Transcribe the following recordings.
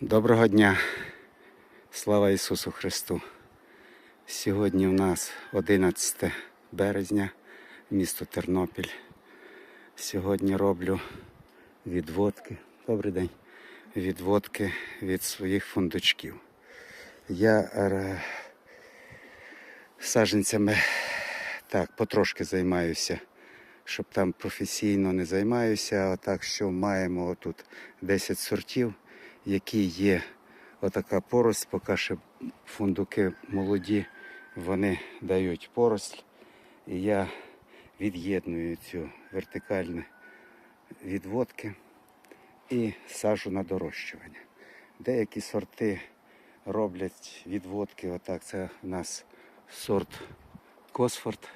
Доброго дня, слава Ісусу Христу. Сьогодні у нас 11 березня, місто Тернопіль. Сьогодні роблю відводки. Добрий день. Відводки від своїх фундучків. Я е, саджанцями так, потрошки займаюся, щоб там професійно не займаюся. А так що маємо отут 10 сортів, які є отака порость, поки ще фундуки молоді, вони дають поросль. І я від'єдную цю вертикальну відводки і сажу на дорощування. Деякі сорти роблять відводки. Отак, це у нас сорт Косфорд.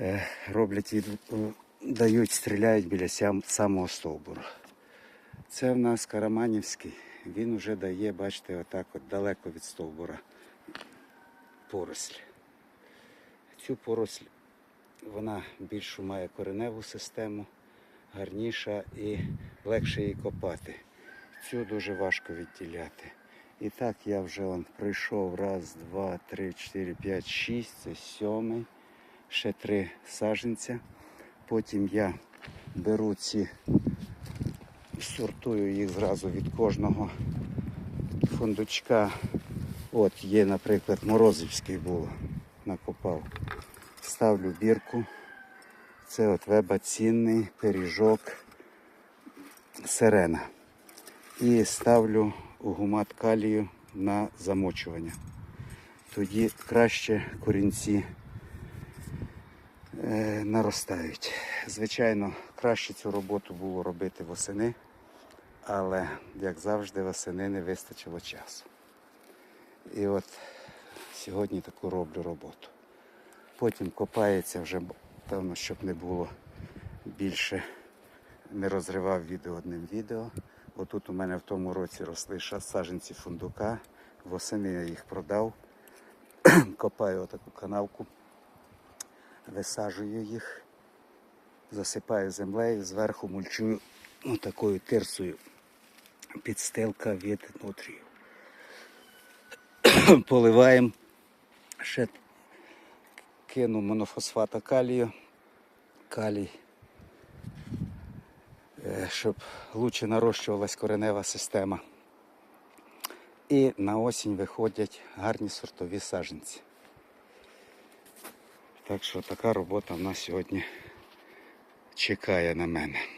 Е, Роблять дають, стріляють біля самого стовбура. Це в нас Караманівський. Він вже дає, бачите, отак от далеко від стовбура поросль. Цю поросль вона більшу має кореневу систему, гарніша і легше її копати. Цю дуже важко відділяти. І так я вже он пройшов раз, два, три, чотири, п'ять, шість, це сьомий, ще три саженця. Потім я беру ці, сортую їх зразу від кожного фундучка. От є, наприклад, Морозівський був, накопав. Ставлю бірку. Це от веба цінний пиріжок сирена. І ставлю гумат калію на замочування. Тоді краще корінці е, наростають. Звичайно, краще цю роботу було робити восени, але, як завжди, восени не вистачило часу. І от сьогодні таку роблю роботу. Потім копається вже, певно, щоб не було більше, не розривав відео одним відео. Отут у мене в тому році росли саджанці фундука. Восени я їх продав. Копаю отаку канавку, висаджую їх, засипаю землею, зверху мульчую отакою тирсою підстилка від нутрію. Поливаємо ще кину монофосфата калію, калій, е, щоб лучше нарощувалась коренева система. І на осінь виходять гарні сортові саджанці. Так що така робота в нас сьогодні чекає на мене.